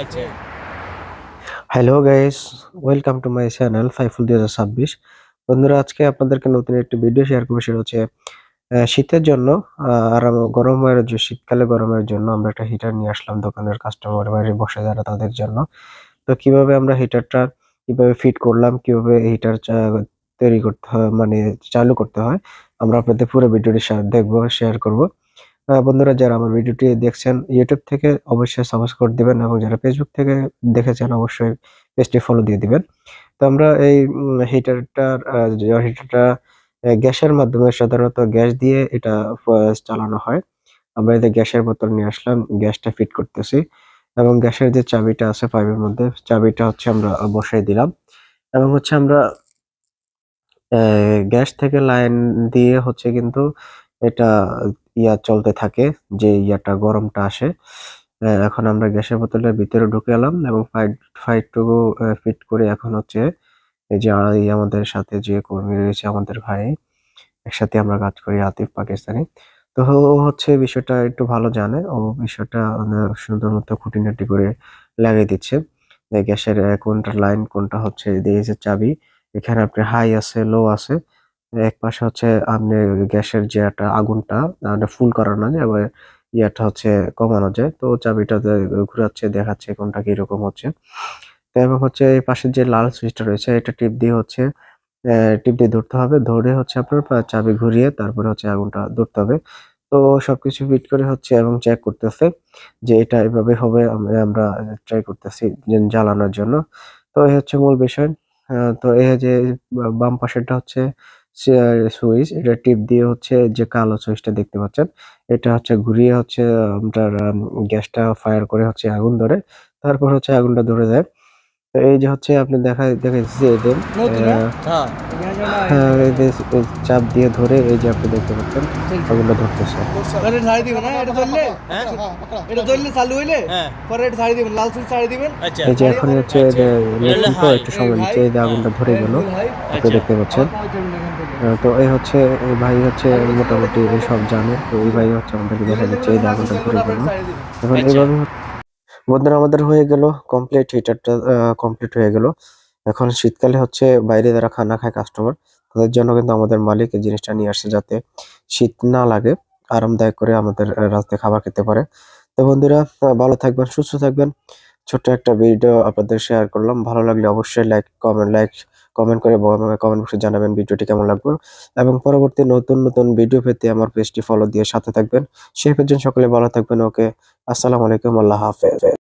আচ্ছা hello guys welcome to my channel ফাইফুল দুই হাজার ছাব্বিশ। বন্ধুরা আজকে আপনাদেরকে নতুন একটি ভিডিও শেয়ার করব। সেটা হচ্ছে শীতের জন্য আহ, আর গরমের যে শীতকালে গরমের জন্য আমরা একটা হিটার নিয়ে আসলাম দোকানের কাস্টমার বাইরে বসে যারা তাদের জন্য। তো কীভাবে আমরা হিটারটা কীভাবে ফিট করলাম কীভাবে হিটার তৈরি করতে হয় মানে চালু করতে হয় আমরা আপনাদের পুরো ভিডিওটি দেখব শেয়ার করব। বন্ধুরা, যারা আমার ভিডিওটি দেখছেন ইউটিউব থেকে অবশ্যই সাবস্ক্রাইব দিবেন এবং যারা ফেসবুক থেকে দেখেছেন, অবশ্যই পেজটি ফলো দিয়ে দিবেন। তো আমরা এই হিটারটার হিটারটা গ্যাসের মাধ্যমে সাধারণত গ্যাস দিয়ে এটা চালানো হয়। আমরা যে গ্যাসের বোতল নিয়ে আসলাম, গ্যাসটা ফিট করতেছি এবং গ্যাসের যে চাবিটা আছে পাইপের মধ্যে, চাবিটা হচ্ছে আমরা বসাই দিলাম এবং হচ্ছে আমরা গ্যাস থেকে লাইন দিয়ে হচ্ছে কিন্তু এটা ইয়া চলতে থাকে, যে ইয়াটা গরমটা আসে। এখন আমরা গ্যাসের বোতলের ভিতরে ঢুকে এলাম এবং ফাইট ফাইটটুকু ফিট করে এখন হচ্ছে এই যে আ- এই আমাদের সাথে যে কর্মী রয়েছে আমাদের ভাই, একসাথে আমরা কাজ করি আতিফ পাকিস্তানি। তো ও হচ্ছে বিষয়টা একটু ভালো জানে। ও বিষয়টা মানে সুন্দর মতো খুঁটিনাটি করে লাগিয়ে দিচ্ছে। গ্যাসের কোনটা লাইন কোনটা হচ্ছে দিয়েছে চাবি, এখানে আপনার হাই আছে লো আছে। এক পাশে হচ্ছে আপনি গ্যাসের যে একটা আগুনটা ফুল করানো যায় আবার ইয়াটা হচ্ছে কমানো যায়। তো চাবিটা ঘুরাচ্ছে, দেখাচ্ছে কোনটা কীরকম হচ্ছে। তো এবং হচ্ছে এই পাশে যে লাল সুইচটা রয়েছে, এটা টিপ দিয়ে হচ্ছে টিপ দিয়ে ধরতে হবে। ধরে হচ্ছে আপনার চাবি ঘুরিয়ে তারপরে হচ্ছে আগুনটা ধরতে হবে। তো সবকিছু ফিট করে হচ্ছে এবং চেক করতেছে যে এটা এভাবে হবে, আমরা ট্রাই করতেছি জ্বালানোর জন্য। তো এই হচ্ছে মূল বিষয়। তো এই যে, বাম পাশেরটা হচ্ছে সুইচ এটা টিপ দিয়ে হচ্ছে যে কালো সুইচটা দেখতে পাচ্ছেন। এটা হচ্ছে ঘুরিয়ে হচ্ছে আপনার গ্যাসটা ফায়ার করে হচ্ছে আগুন ধরে। তারপর হচ্ছে আগুনটা ধরে যায় তো এই যে হচ্ছে আপনি দেখা দেখেছি এদের হ্যাঁ। হ্যাঁ এই যে চাপ দিয়ে ধরে এই যে আপনি দেখতে পাচ্ছেন আগুনটা ধরতেছে। হ্যাঁ হ্যাঁ। হ্যাঁ। আচ্ছা। এই যে এখন হচ্ছে high, একটু সময় নিচ্ছে এই যে আগুনটা ধরে গেল আপনি আচ্ছা। দেখতে পাচ্ছেন। আহ, তো এই হচ্ছে এই ভাই হচ্ছে মোটামুটি এই সব জানে তো এই ভাই হচ্ছে আমাদেরকে দেখা যাচ্ছে এই যে আগুনটা ধরে গেল। এখন আচ্ছা। এইভাবে বন্ধুরা, আমাদের হয়ে গেল কমপ্লিট হিটারটা কমপ্লিট হয়ে গেল। এখন শীতকালে হচ্ছে বাইরে যারা খানা খায় কাস্টমার তাদের জন্য কিন্তু আমাদের মালিক এই জিনিসটা নিয়ে আসে যাতে শীত না লাগে, আরামদায়ক করে আমাদের রাস্তায় খাবার খেতে পারে। তো বন্ধুরা ভালো থাকবেন, সুস্থ থাকবেন। ছোট্ট একটা ভিডিও আপনাদের শেয়ার করলাম। ভালো লাগলে অবশ্যই লাইক কমেন্ট লাইক কমেন্ট করে কমেন্ট বক্সে জানাবেন ভিডিওটি কেমন লাগবে এবং পরবর্তী নতুন নতুন ভিডিও পেতে আমার পেজটি ফলো দিয়ে সাথে থাকবেন। সেই পর্যন্ত সকলে ভালো থাকবেন ওকে আসসালামু আলাইকুম, আল্লাহ হাফেজ।